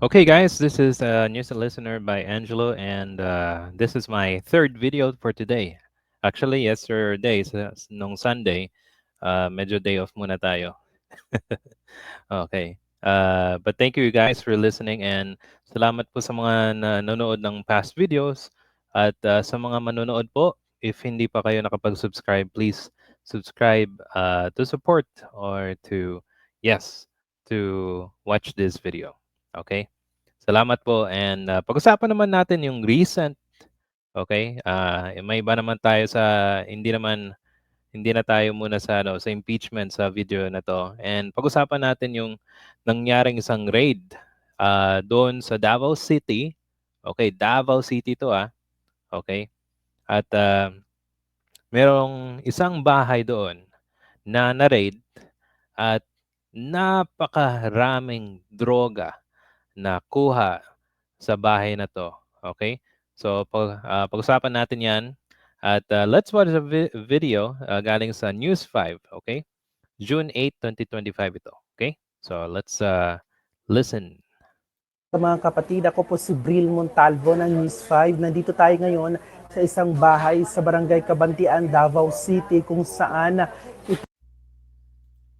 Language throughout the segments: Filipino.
Okay, guys, this is uh, News Listener by Angelo, and uh, this is my third video for today. Actually, yesterday, nung Sunday, uh, medyo day off muna tayo. okay. Uh, but thank you guys for listening and salamat po sa mga nanonood ng past videos. At uh, sa mga manonood po, if hindi pa kayo nakapag-subscribe, please subscribe uh, to support or to, yes, to watch this video. Okay? Salamat po. And uh, pag-usapan naman natin yung recent, okay? Uh, may iba naman tayo sa, hindi naman, hindi na tayo muna sa, ano, sa impeachment sa video na to. And pag-usapan natin yung nangyaring isang raid uh, doon sa Davao City. Okay, Davao City to ah. Okay? At uh, merong isang bahay doon na na-raid at napakaraming droga na kuha sa bahay na to. Okay? So, pag, uh, pag-usapan natin yan. At uh, let's watch a vi video uh, galing sa News 5. Okay? June 8, 2025 ito. Okay? So, let's uh, listen. Sa mga kapatid, ako po si Bril Montalvo ng News 5. Nandito tayo ngayon sa isang bahay sa Barangay Kabantian, Davao City kung saan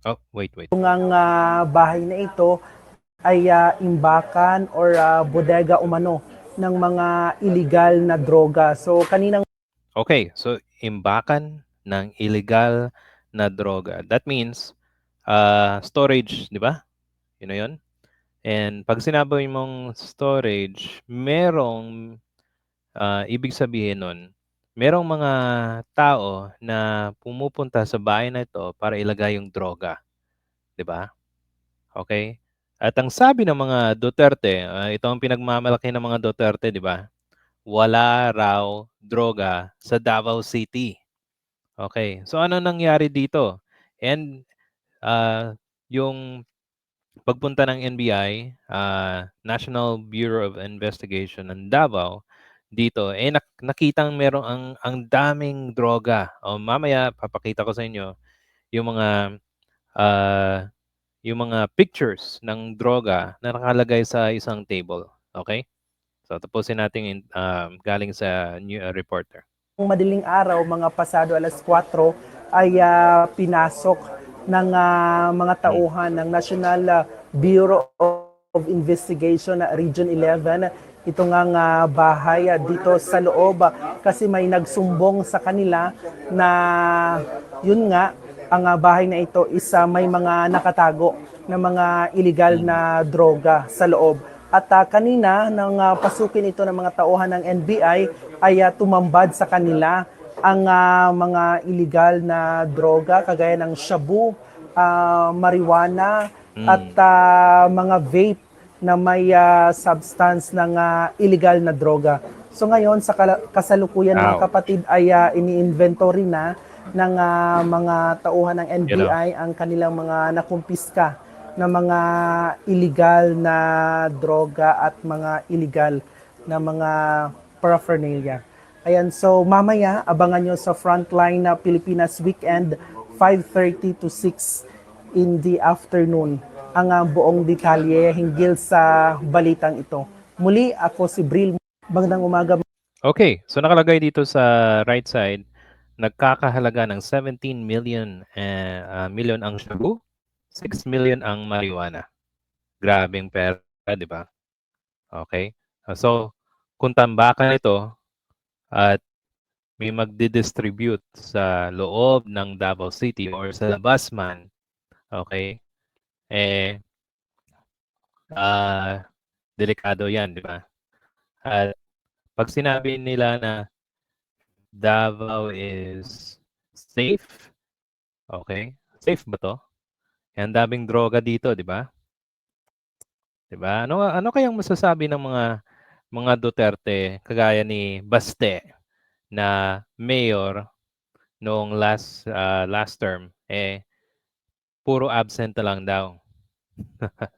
Oh, wait, wait. itong ang uh, bahay na ito ay uh, imbakan or uh, bodega umano ng mga illegal na droga. So kaninang Okay, so imbakan ng illegal na droga. That means uh, storage, di ba? Yun na yun. And pag sinabi mong storage, merong uh, ibig sabihin nun, merong mga tao na pumupunta sa bahay na ito para ilagay yung droga. Di ba? Okay? At ang sabi ng mga Duterte, uh, ito ang pinagmamalaki ng mga Duterte, di ba? Wala raw droga sa Davao City. Okay. So ano nangyari dito? And uh, yung pagpunta ng NBI, uh, National Bureau of Investigation ng Davao, dito, eh nak- nakitang merong ang, ang daming droga. O mamaya, papakita ko sa inyo yung mga uh, yung mga pictures ng droga na nakalagay sa isang table. Okay? So, tapusin natin uh, galing sa new uh, reporter. Kung madaling araw, mga pasado alas 4, ay uh, pinasok ng uh, mga tauhan ng National uh, Bureau of Investigation uh, Region 11 ito nga nga bahay uh, dito sa loob uh, kasi may nagsumbong sa kanila na yun nga ang uh, bahay na ito isa may mga nakatago na mga illegal na droga sa loob. At uh, kanina nang uh, pasukin ito ng mga tauhan ng NBI ay uh, tumambad sa kanila ang uh, mga illegal na droga kagaya ng shabu, uh, marijuana mm. at uh, mga vape na may uh, substance ng uh, illegal na droga. So ngayon sa kasalukuyan Ow. mga kapatid ay uh, ini-inventory na ng uh, mga tauhan ng NBI you know. ang kanilang mga nakumpiska na mga illegal na droga at mga illegal na mga paraphernalia. Ayan, so mamaya abangan nyo sa Frontline na Pilipinas Weekend 5.30 to 6 in the afternoon ang uh, buong detalye hinggil sa balitang ito. Muli, ako si Bril. Magandang umaga. Okay, so nakalagay dito sa right side, nagkakahalaga ng 17 million uh, million ang shabu, 6 million ang marijuana. Grabing pera, di ba? Okay? So, kung tambakan ito at may magdi-distribute sa loob ng Davao City or sa labas man, okay, eh, uh, delikado yan, di ba? At pag sinabi nila na Davao is safe, okay? Safe ba to? Yan daming droga dito, di ba? Di ba? Ano, ano kayang masasabi ng mga mga Duterte kagaya ni Baste na mayor noong last uh, last term eh puro absent na lang daw.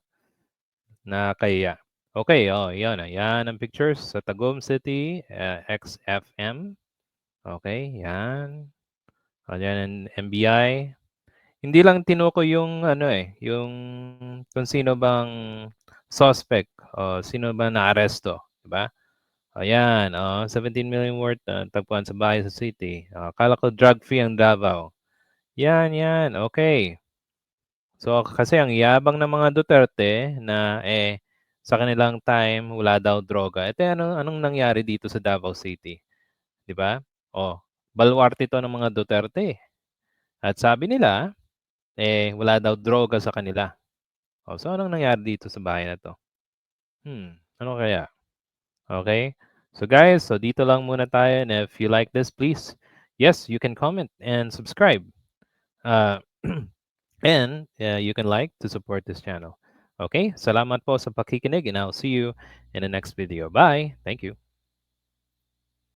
Nakakaya. Okay, oh, yan. Yan ang pictures sa Tagum City, uh, XFM. Okay, yan. O, yan ang MBI. Hindi lang tinuko yung ano eh, yung kung sino bang suspect. O, sino ba naaresto? Diba? Ayan, oh, 17 million worth uh, tagpuan sa bahay sa city. Uh, akala ko drug free ang Davao. Yan, yan. Okay. So, kasi ang yabang ng mga Duterte na eh, sa kanilang time, wala daw droga. Ito, ano, anong nangyari dito sa Davao City? Di ba? Oh, baluarte to ng mga Duterte. At sabi nila, eh, wala daw droga sa kanila. Oh, so, anong nangyari dito sa bahay na to? Hmm, ano kaya? Okay? So guys, so dito lang muna tayo. And if you like this, please, yes, you can comment and subscribe. Uh, and uh, you can like to support this channel. Okay? Salamat po sa pakikinig and I'll see you in the next video. Bye! Thank you.